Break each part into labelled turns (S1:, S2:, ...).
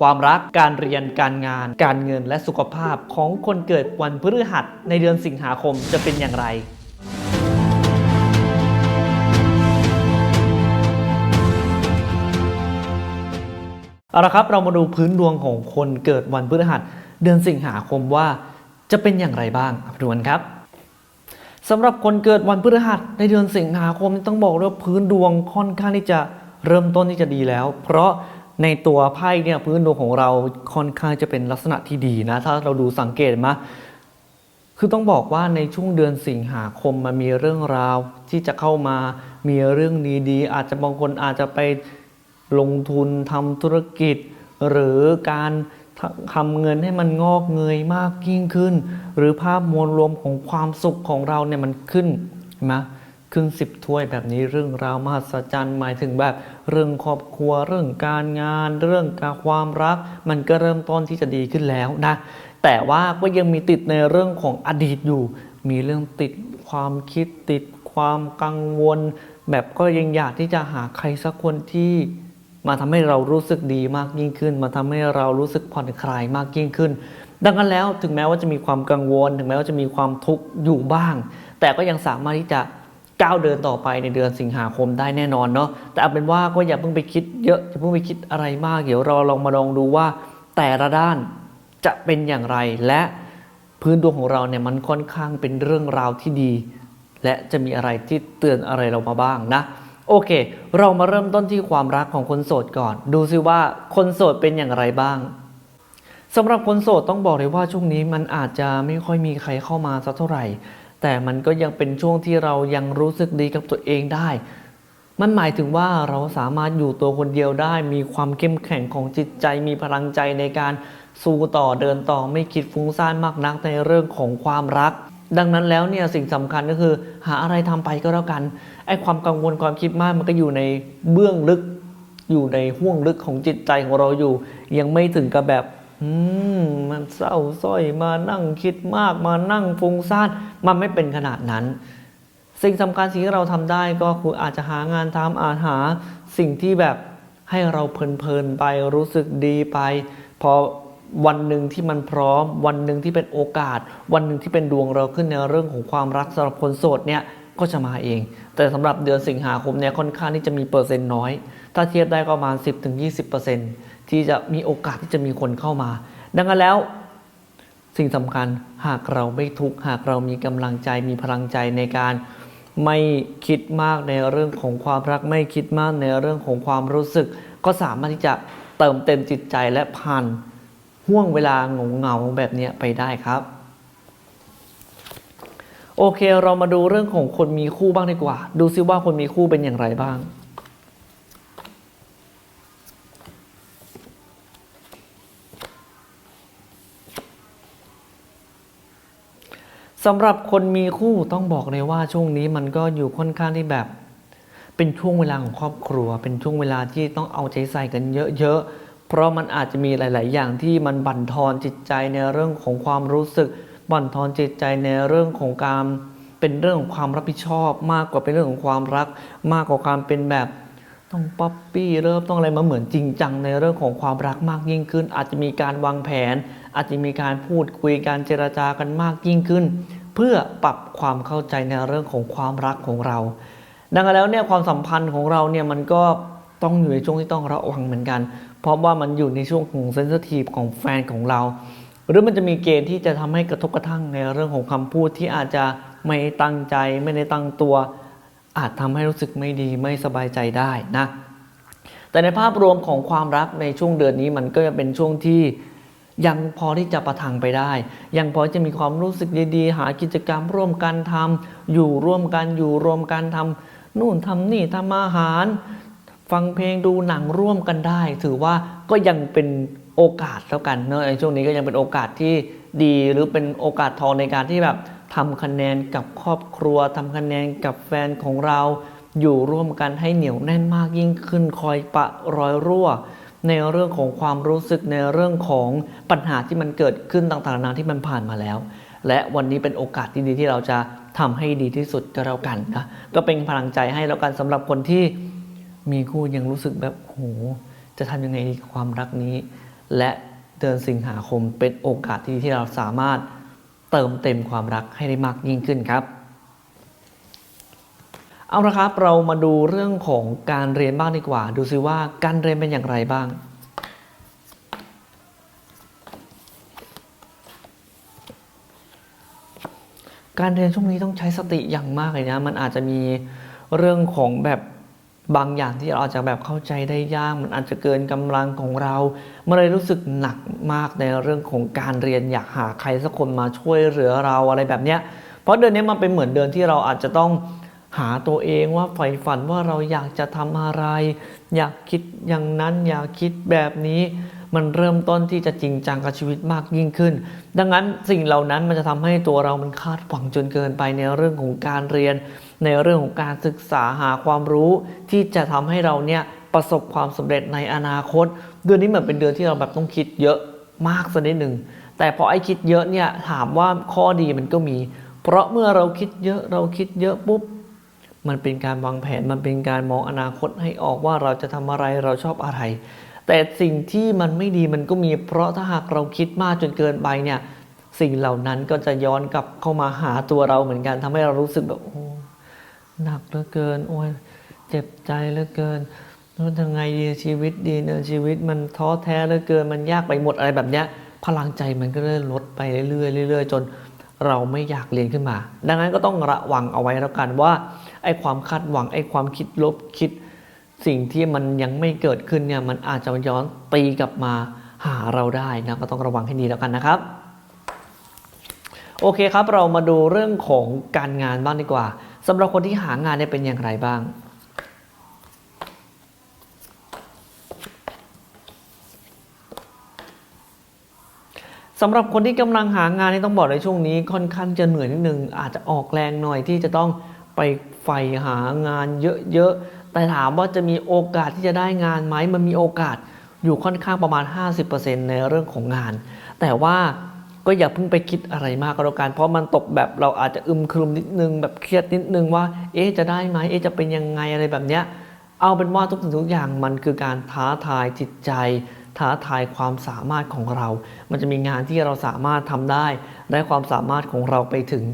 S1: ความรักการเรียนการงาน การเงินและสุขภาพของคนเกิดวันพฤหัสในเดือนสิงหาคมจะเป็นอย่างไรเอาละครับเรามาดูพื้นดวงของคนเกิดวันพฤหัสเดือนสิงหาคมว่าจะเป็นอย่างไรบ้างดูกันครับสำหรับคนเกิดวันพฤหัสในเดือนสิงหาคมต้องบอกเลยว่าพื้นดวงค่อนข้างที่จะเริ่มต้นที่จะดีแล้ว เพราะ ในตัวไพ่เนี่ยพื้นดวงของเราค่อนข้างจะเป็นลักษณะที่ดีนะ ถ้าเราดูสังเกตมาคือต้องบอกว่าในช่วงเดือนสิงหาคมมันมีเรื่องราวที่จะเข้ามามีเรื่องดีๆอาจจะบางคนอาจจะไปลงทุนทำธุรกิจ หรือการทำเงินให้มันงอกเงยมากยิ่งขึ้น หรือภาพมวลรวมของความสุขของเราเนี่ยมันขึ้นเห็นไหม ขึ้นสิบถ้วยแบบนี้เรื่องราวมหัศจรรย์หมายถึงแบบเรื่องครอบครัวเรื่องการงาน เรื่องการความรัก มันก็เริ่มต้นที่จะดีขึ้นแล้วนะ แต่ว่าก็ยังมีติดในเรื่องของอดีตอยู่ มีเรื่องติดความคิดติดความกังวล แบบก็ยังอยากที่จะหาใครสักคนที่มาทำให้เรารู้สึกดีมากยิ่งขึ้น มาทำให้เรารู้สึกผ่อนคลายมากยิ่งขึ้น ดังนั้นแล้วถึงแม้ว่าจะมีความกังวล ถึงแม้ว่าจะมีความทุกข์อยู่บ้าง แต่ก็ยังสามารถที่จะ ก้าวเดินต่อไปในเดือนสิงหาคมได้แน่นอนเนาะแต่เอาเป็นว่าก็อย่าเพิ่งไปคิดเยอะอย่าเพิ่งไปคิดอะไรมากเดี๋ยวเราลองมาลองดูว่า แต่ละด้านจะเป็นอย่างไรและพื้นดวงของเราเนี่ยมันค่อนข้างเป็นเรื่องราวที่ดี และจะมีอะไรที่เตือนอะไรเรามาบ้างนะ โอเค เรามาเริ่มต้นที่ความรักของคนโสดก่อน ดูซิว่าคนโสดเป็นอย่างไรบ้างสำหรับคนโสดต้องบอกเลยว่าช่วงนี้มันอาจจะไม่ค่อยมีใครเข้ามาสักเท่าไหร่ แต่มันก็ยังเป็นช่วงที่เรายังรู้สึกดีกับตัวเองได้ มันหมายถึงว่าเราสามารถอยู่ตัวคนเดียวได้ มีความเข้มแข็งของจิตใจ มีพลังใจในการสู้ต่อเดินต่อไม่คิดฟุ้งซ่านมากนักในเรื่องของความรัก ดังนั้นแล้วเนี่ยสิ่งสำคัญก็คือ หาอะไรทำไปก็แล้วกันไอ้ความกังวลความคิดมากมันก็อยู่ในเบื้องลึก อยู่ในห้วงลึกของจิตใจของเราอยู่ ยังไม่ถึงกับแบบ อืมมันเศร้าสร้อยมานั่งคิดมากมานั่งฟุ้งซ่านมันไม่เป็นขนาดนั้น สิ่งสำคัญสิ่งที่เราทำได้ก็คืออาจจะหางานทำอาจหาสิ่งที่แบบให้เราเพลินๆไปรู้สึกดีไปพอวันหนึ่งที่มันพร้อม วันหนึ่งที่เป็นโอกาส วันหนึ่งที่เป็นดวงเราขึ้นในเรื่องของความรักสำหรับคนโสดเนี่ยก็จะมาเอง แต่สำหรับเดือนสิงหาคมเนี่ยค่อนข้างที่จะมีเปอร์เซ็นต์น้อย ถ้าเทียบได้ก็ประมาณ 10-20% ที่จะมีโอกาสที่จะมีคนเข้ามา ดังนั้นแล้วสิ่งสำคัญหากเราไม่ทุกข์หากเรามีกำลังใจมีพลังใจในการไม่คิดมากในเรื่องของความรัก ไม่คิดมากในเรื่องของความรู้สึก ก็สามารถที่จะเติมเต็มจิตใจและผ่านห่วงเวลาเหงาเงาแบบนี้ไปได้ครับ โอเคเรามาดูเรื่องของคนมีคู่บ้างดีกว่า ดูซิว่าคนมีคู่เป็นอย่างไรบ้าง สำหรับคนมีคู่ต้องบอกเลยว่าช่วงนี้มันก็อยู่ค่อนข้างที่แบบ เป็นช่วงเวลาของครอบครัว เป็นช่วงเวลาที่ต้องเอาใจใส่กันเยอะๆ เพราะมันอาจจะมีหลาย ๆ อย่างที่มันบั่นทอนจิตใจในเรื่องของความรู้สึก บั่นทอนจิตใจในเรื่องของการเป็นเรื่องของความรับผิดชอบ มากกว่าเป็นเรื่องของความรัก มากกว่าการเป็นแบบต้องป๊อปปี้เริ่มต้องอะไรมาเหมือนจริงจังในเรื่องของความรักมากยิ่งขึ้น อาจจะมีการวางแผน อาจจะมีการพูดคุยการเจรจากันมากยิ่งขึ้น เพื่อปรับความเข้าใจในเรื่องของความรักของเรา ดังนั้นแล้วเนี่ยความสัมพันธ์ของเราเนี่ยมันก็ต้องอยู่ในช่วงที่ต้องระวังเหมือนกัน เพราะว่ามันอยู่ในช่วงของเซนซิทีฟของแฟนของเรา หรือมันจะมีเกณฑ์ที่จะทำให้กระทบกระทั่งในเรื่องของคำพูดที่อาจจะไม่ตั้งใจไม่ได้ตั้งตัว อาจทำให้รู้สึกไม่ดีไม่สบายใจได้นะแต่ในภาพรวมของความรักในช่วงเดือนนี้มันก็จะเป็นช่วงที่ ยังพอที่จะประทังไปได้ ยังพอจะมีความรู้สึกดีๆ หากิจกรรมร่วมกันทำอยู่ร่วมกันอยู่รวมกันทำนู่นทำนี่ทำอาหาร ฟังเพลงดูหนังร่วมกันได้ ถือว่าก็ยังเป็นโอกาสแล้วกันเนอะในช่วงนี้ก็ยังเป็นโอกาสที่ดีหรือเป็นโอกาสทองในการที่แบบทำคะแนนกับครอบครัวทำคะแนนกับแฟนของเรา อยู่ร่วมกันให้เหนียวแน่นมากยิ่งขึ้นคอยปะรอยรั่ว ในเรื่องของความรู้สึกในเรื่องของปัญหาที่มันเกิดขึ้นต่างๆนานาที่มันผ่านมาแล้ว และวันนี้เป็นโอกาสที่ดีที่เราจะทำให้ดีที่สุดก็แล้วกันนะก็เป็นพลังใจให้แล้วกันสำหรับคนที่มีคู่ยังรู้สึกแบบโหจะทำยังไงดีกับความรักนี้ และเดือนสิงหาคมเป็นโอกาสที่ที่เราสามารถเติมเต็มความรักให้ได้มากยิ่งขึ้นครับ เอาละครับเรามาดูเรื่องของการเรียนบ้างดีกว่า ดูซิว่าการเรียนเป็นอย่างไรบ้าง การเรียนช่วงนี้ต้องใช้สติอย่างมากเลยนะ มันอาจจะมีเรื่องของแบบบางอย่างที่เราอาจจะแบบเข้าใจได้ยาก มันอาจจะเกินกำลังของเรามันเลยรู้สึกหนักมากในเรื่องของการเรียนอยากหาใครสักคนมาช่วยเหลือเราอะไรแบบเนี้ยเพราะเดือนนี้มันเป็นเหมือนเดือนที่เราอาจจะต้อง หาตัวเองว่าใฝ่ฝันว่าเราอยากจะทำอะไร อยากคิดอย่างนั้นอยากคิดแบบนี้ มันเริ่มต้นที่จะจริงจังกับชีวิตมากยิ่งขึ้น ดังนั้นสิ่งเหล่านั้นมันจะทำให้ตัวเรามันคาดหวังจนเกินไปในเรื่องของการเรียน ในเรื่องของการศึกษาหาความรู้ ที่จะทำให้เราเนี่ยประสบความสำเร็จในอนาคต เดือนนี้เหมือนเป็นเดือนที่เราแบบต้องคิดเยอะมากสักนิดหนึ่งแต่พอไอ้คิดเยอะเนี่ยถามว่าข้อดีมันก็มี เพราะเมื่อเราคิดเยอะเราคิดเยอะปุ๊บ มันเป็นการวางแผนมันเป็นการมองอนาคตให้ออกว่าเราจะทำอะไรเราชอบอะไร แต่สิ่งที่มันไม่ดีมันก็มี เพราะถ้าหากเราคิดมากจนเกินไปเนี่ยสิ่งเหล่านั้นก็จะย้อนกลับเข้ามาหาตัวเราเหมือนกันทำให้เรารู้สึกแบบโอ้หนักเหลือเกินโอ้ยเจ็บใจเหลือเกินแล้วทำไงดีชีวิตดีเนะชีวิตมันท้อแท้เหลือเกินมันยากไปหมดอะไรแบบเนี้ยพลังใจมันก็เลยลดไปเรื่อยๆเรื่อยๆจนเราไม่อยากเรียนขึ้นมา ดังนั้นก็ต้องระวังเอาไว้แล้วกันว่า ไอ้ความคาดหวังไอ้ความคิดลบคิด สิ่งที่มันยังไม่เกิดขึ้นเนี่ยมันอาจจะย้อนตีกลับมาหาเราได้นะก็ต้องระวังให้ดีแล้วกันนะครับ โอเคครับเรามาดูเรื่องของการงานบ้างดีกว่าสำหรับคนที่หางานเนี่ยเป็นอย่างไรบ้างสำหรับคนที่กำลังหางานนี่ต้องบอกในช่วงนี้ค่อนข้างจะเหนื่อยนิดนึงอาจจะออกแรงหน่อยที่จะต้องไป ใฝ่หางานเยอะๆ แต่ถามว่าจะมีโอกาสที่จะได้งานไหม มันมีโอกาสอยู่ค่อนข้างประมาณ 50%ในเรื่องของงาน แต่ว่าก็อย่าเพิ่งไปคิดอะไรมากก็แล้วกัน เพราะมันตกแบบเราอาจจะอึมครึมนิดนึงแบบเครียดนิดนึงว่า เอ๊ะจะได้ไหมเอ๊ะจะเป็นยังไงอะไรแบบเนี้ย เอาเป็นว่าทุกสิ่งทุกอย่างมันคือการท้าทายจิตใจ ท้าทายความสามารถของเรา มันจะมีงานที่เราสามารถทำได้ ได้ความสามารถของเราไปถึง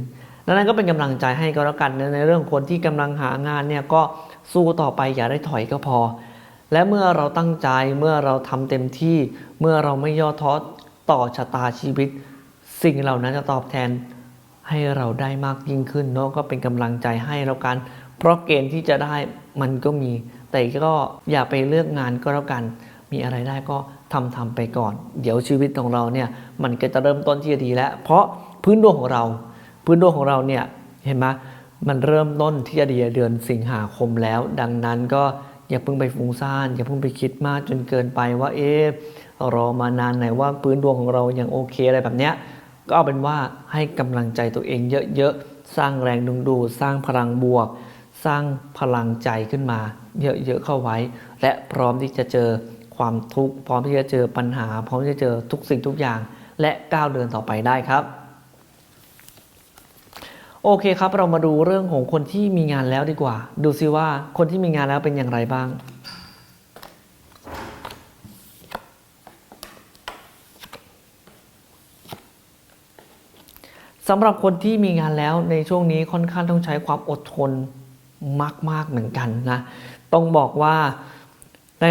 S1: ดังนั้นก็เป็นกำลังใจให้ก็แล้วกันในเรื่องคนที่กำลังหางานเนี่ยก็สู้ต่อไปอย่าได้ถอยก็พอ และเมื่อเราตั้งใจเมื่อเราทำเต็มที่ เมื่อเราไม่ย่อท้อต่อชะตาชีวิต สิ่งเหล่านั้นจะตอบแทนให้เราได้มากยิ่งขึ้นเนาะก็เป็นกำลังใจให้แล้วกัน เพราะเกณฑ์ที่จะได้มันก็มี แต่ก็อย่าไปเลือกงานก็แล้วกัน มีอะไรได้ก็ทำทำไปก่อน เดี๋ยวชีวิตของเราเนี่ยมันก็จะเริ่มต้นที่จะดีแล้ว เพราะพื้นดวงของเรา พื้นดวงของเราเนี่ยเห็นไหมมันเริ่มต้นที่จะดีเดือนสิงหาคมแล้ว ดังนั้นก็อย่าเพิ่งไปฟุ้งซ่านอย่าเพิ่งไปคิดมากจนเกินไปว่าเอ๊ะรอมานานไหนว่าพื้นดวงของเรายังโอเคอะไรแบบเนี้ยก็เอาเป็นว่าให้กำลังใจตัวเองเยอะๆ สร้างแรงดึงดูดสร้างพลังบวก สร้างพลังใจขึ้นมา เยอะๆเข้าไว้ และพร้อมที่จะเจอความทุกข์พร้อมที่จะเจอปัญหา พร้อมที่จะเจอทุกสิ่งทุกอย่าง และก้าวเดินต่อไปได้ครับ โอเคครับ เรามาดูเรื่องของคนที่มีงานแล้วดีกว่า ดูซิว่าคนที่มีงานแล้วเป็นอย่างไรบ้าง สำหรับคนที่มีงานแล้วในช่วงนี้ค่อนข้างต้องใช้ความอดทนมาก ๆ เหมือนกันนะ ต้องบอกว่า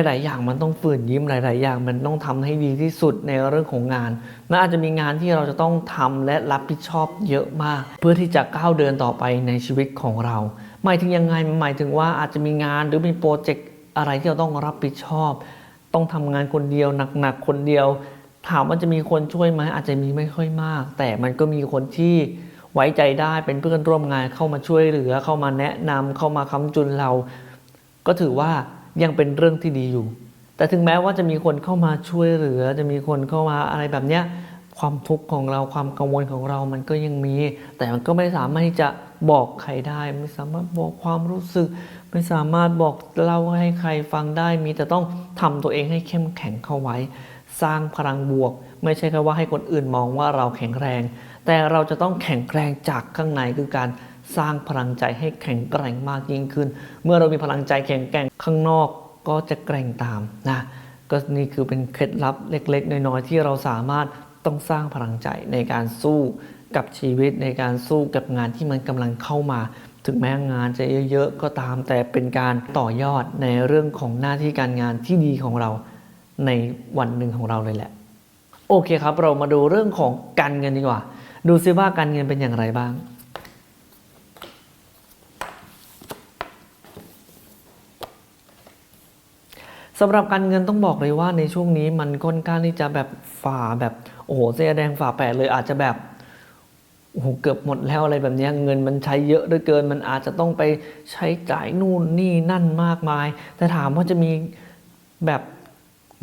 S1: หลาย ๆ อย่างมันต้องฝืนยิ้มหลาย ๆ อย่างมันต้องทำให้ดีที่สุดในเรื่องของงานมันอาจจะมีงานที่เราจะต้องทำและรับผิดชอบเยอะมาก เพื่อที่จะก้าวเดินต่อไปในชีวิตของเรา หมายถึงยังไงหมายถึงว่าอาจจะมีงานหรือมีโปรเจกต์อะไรที่เราต้องรับผิดชอบ ต้องทำงานคนเดียวหนัก ๆ คนเดียว ถามว่าจะมีคนช่วยไหมอาจจะมีไม่ค่อยมาก แต่มันก็มีคนที่ไว้ใจได้เป็นเพื่อนร่วมงานเข้ามาช่วยเหลือเข้ามาแนะนำเข้ามาค้ำจุนเรา ก็ถือว่า ยังเป็นเรื่องที่ดีอยู่ แต่ถึงแม้ว่าจะมีคนเข้ามาช่วยเหลือ จะมีคนเข้ามาอะไรแบบเนี้ยความทุกข์ของเราความกังวลของเรามันก็ยังมี แต่มันก็ไม่สามารถที่จะบอกใครได้ ไม่สามารถบอกความรู้สึก ไม่สามารถบอกเล่าให้ใครฟังได้มีแต่ต้องทำตัวเองให้เข้มแข็งเข้าไว้ สร้างพลังบวก ไม่ใช่แค่ว่าให้คนอื่นมองว่าเราแข็งแรง แต่เราจะต้องแข็งแรงจากข้างในคือการ สร้างพลังใจให้แข็งแกร่งมากยิ่งขึ้น เมื่อเรามีพลังใจแข็งแกร่งข้างนอกก็จะแกร่งตามนะก็นี่คือเป็นเคล็ดลับเล็ก ๆ น้อยๆที่เราสามารถต้องสร้างพลังใจในการสู้กับชีวิตในการสู้กับงานที่มันกำลังเข้ามา ถึงแม้งานจะเยอะ ๆ ก็ตาม แต่เป็นการต่อยอดในเรื่องของหน้าที่การงานที่ดีของเราในวันหนึ่งของเราเลยแหละ โอเคครับ เรามาดูเรื่องของการเงินดีกว่า ดูซิว่าการเงินเป็นอย่างไรบ้างำหรับการเงินต้องบอกเลยว่าในช่วงนี้มันค่อนข้างที่จะแบบฝ่าแบบโอ้โหเสียแดงฝ่าแปดเลยอาจจะแบบโอ้โหเกือบหมดแล้วอะไรแบบนี้เงินมันใช้เยอะเหลือเกิน มันอาจจะต้องไปใช้จ่ายนู่นนี่นั่นมากมาย แต่ถามว่าจะมีแบบ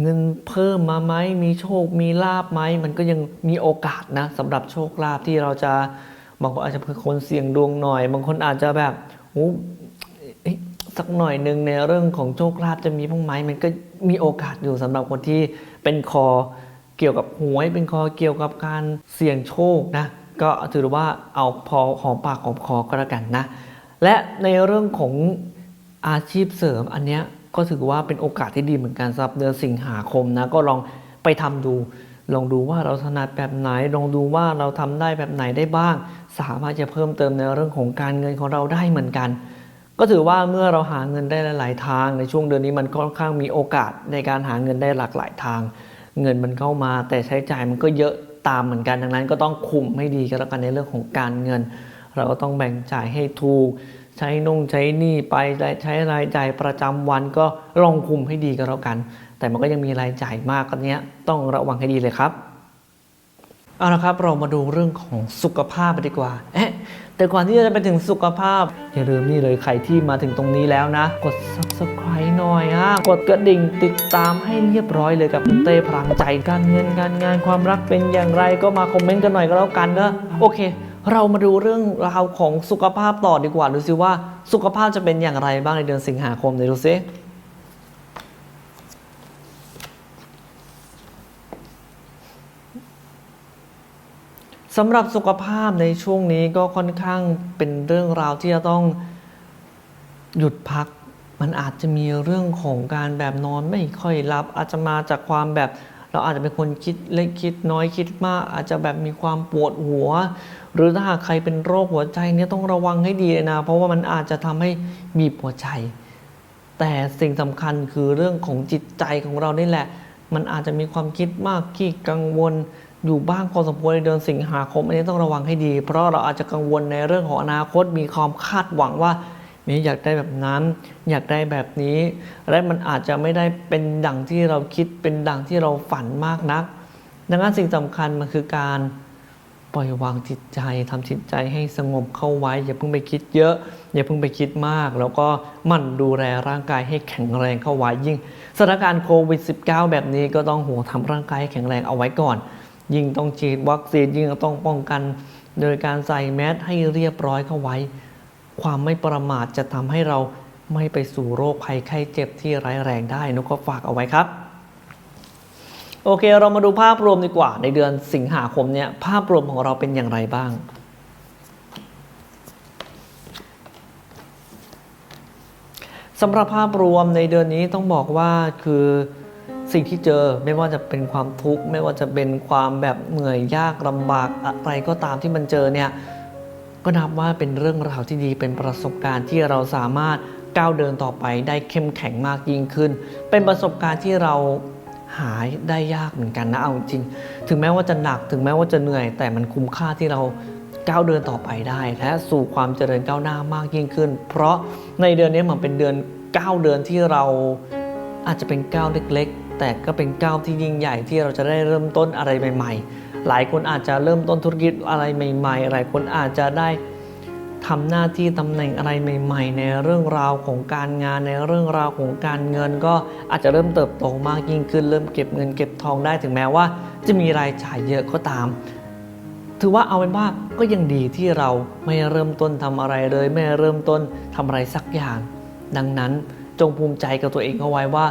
S1: เงินเพิ่มมาไหมมีโชคมีลาบไหมมันก็ยังมีโอกาสนะสำหรับโชคลาภที่เราจะบางคนอาจจะเป็นคนเสี่ยงดวงหน่อย บางคนอาจจะแบบโอ้ สักหน่อยหนึ่งในเรื่องของโชคลาภจะมีบ้างไหมมันก็มีโอกาสอยู่สำหรับคนที่เป็นคอเกี่ยวกับหวย เป็นคอเกี่ยวกับการเสี่ยงโชคนะก็ถือว่าเอาพอหอมปากหอมคอก็แล้วกันนะและในเรื่องของอาชีพเสริมอันเนี้ยก็ถือว่าเป็นโอกาสที่ดีเหมือนกันสำหรับเดือนสิงหาคมนะก็ลองไปทำดู ลองดูว่าเราถนัดแบบไหน ลองดูว่าเราทำได้แบบไหนได้บ้าง สามารถจะเพิ่มเติมในเรื่องของการเงินของเราได้เหมือนกัน ก็ถือว่าเมื่อเราหาเงินได้หลาย ๆ ทาง ในช่วงเดือนนี้มันค่อนข้างมีโอกาสในการหาเงินได้หลากหลายทาง เงินมันเข้ามา แต่ใช้จ่ายมันก็เยอะตามเหมือนกันดังนั้น ก็ต้องคุมให้ดีก็แล้วกันในเรื่องของการเงิน เราก็ต้องแบ่งจ่ายให้ถูก ใช้นงใช้หนี้ไปใช้รายจ่ายประจำวันก็ลองคุมให้ดีก็แล้วกัน แต่มันก็ยังมีรายจ่ายมากกันเนี้ยต้องระวังให้ดีเลยครับ เอาละครับเรามาดูเรื่องของสุขภาพไปดีกว่า เอ๊ะแต่ก่อนที่จะไปถึงสุขภาพ อย่าลืมนี่เลยใครที่มาถึงตรงนี้แล้วนะ กด subscribe หน่อยฮะกดกระดิ่งติดตามให้เรียบร้อยเลยกับเต้พลังใจการเงินการงานความรักเป็นอย่างไรก็มาคอมเมนต์กันหน่อยก็แล้วกันนะโอเค เรามาดูเรื่องราวของสุขภาพต่อดีกว่าดูซิว่า สุขภาพจะเป็นอย่างไรบ้างในเดือนสิงหาคมเดี๋ยวดูซิ สำหรับสุขภาพในช่วงนี้ก็ค่อนข้างเป็นเรื่องราวที่จะต้องหยุดพัก มันอาจจะมีเรื่องของการแบบนอนไม่ค่อยหลับ อาจจะมาจากความแบบเราอาจจะเป็นคนคิดเล็กคิดน้อยคิดมาก อาจจะแบบมีความปวดหัว หรือถ้าหากใครเป็นโรคหัวใจเนี่ยต้องระวังให้ดีเลยนะ เพราะว่ามันอาจจะทำให้บีบหัวใจ แต่สิ่งสำคัญคือเรื่องของจิตใจของเรานี่แหละ มันอาจจะมีความคิดมากขี้กังวล อยู่บ้างพอสมควรในเดือนสิงหาคม อันนี้ต้องระวังให้ดี เพราะเราอาจจะกังวลในเรื่องของอนาคตมีความคาดหวังว่ามีอยากได้แบบนั้น อยากได้แบบนี้ และมันอาจจะไม่ได้เป็นดังที่เราคิดเป็นดังที่เราฝันมากนัก ดังนั้นสิ่งสำคัญมันคือการปล่อยวางจิตใจทำจิตใจให้สงบเข้าไว้ อย่าเพิ่งไปคิดเยอะ อย่าเพิ่งไปคิดมาก แล้วก็มั่นดูแลร่างกายให้แข็งแรงเข้าไว้ยิ่งสถานการณ์โควิด -19 แบบนี้ก็ต้องโหทำร่างกายให้แข็งแรงเอาไว้ก่อน ยิ่งต้องฉีดวัคซีนยิ่งต้องป้องกันโดยการใส่แมสให้เรียบร้อยเข้าไว้ ความไม่ประมาทจะทำให้เราไม่ไปสู่โรคภัยไข้เจ็บที่ร้ายแรงได้นกก็ฝากเอาไว้ครับ โอเคเรามาดูภาพรวมดีกว่า ในเดือนสิงหาคมเนี่ยภาพรวมของเราเป็นอย่างไรบ้างสำหรับภาพรวมในเดือนนี้ต้องบอกว่าคือ สิ่งที่เจอไม่ว่าจะเป็นความทุกข์ ไม่ว่าจะเป็นความแบบเหนื่อยยากลำบากอะไรก็ตามที่มันเจอเนี่ยก็นับว่าเป็นเรื่องราวที่ดีเป็นประสบการณ์ที่เราสามารถก้าวเดินต่อไปได้เข้มแข็งมากยิ่งขึ้น เป็นประสบการณ์ที่เราหายได้ยากเหมือนกันนะเอาจริง ถึงแม้ว่าจะหนักถึงแม้ว่าจะเหนื่อย แต่มันคุ้มค่าที่เราก้าวเดินต่อไปได้ และสู่ความเจริญก้าวหน้ามากยิ่งขึ้น เพราะในเดือนนี้มันเป็นเดือนก้าวเดือนที่เราอาจจะเป็นก้าวเล็ก แต่ก็เป็นก้าวที่ยิ่งใหญ่ที่เราจะได้เริ่มต้นอะไรใหม่ ๆ หลายคนอาจจะเริ่มต้นธุรกิจอะไรใหม่ ๆ หลายคนอาจจะได้ทำหน้าที่ตำแหน่งอะไรใหม่ ๆ ในเรื่องราวของการงานในเรื่องราวของการเงิน ก็อาจจะเริ่มเติบโตมากยิ่งขึ้น เริ่มเก็บเงินเก็บทองได้ถึงแม้ว่า จะมีรายจ่ายเยอะก็ตาม ถือว่าเอาเป็นว่าก็ยังดีที่เราไม่เริ่มต้นทำอะไรเลย ไม่เริ่มต้นทำอะไรสักอย่าง ดังนั้นจงภูมิใจกับตัวเองเอาไว้ว่า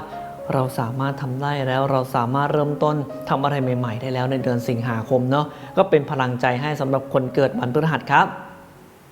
S1: เราสามารถทำได้แล้วเราสามารถเริ่มต้นทำอะไรใหม่ ๆ ได้แล้วในเดือนสิงหาคมเนาะก็เป็นพลังใจให้สำหรับคนเกิดวันพฤหัสครับ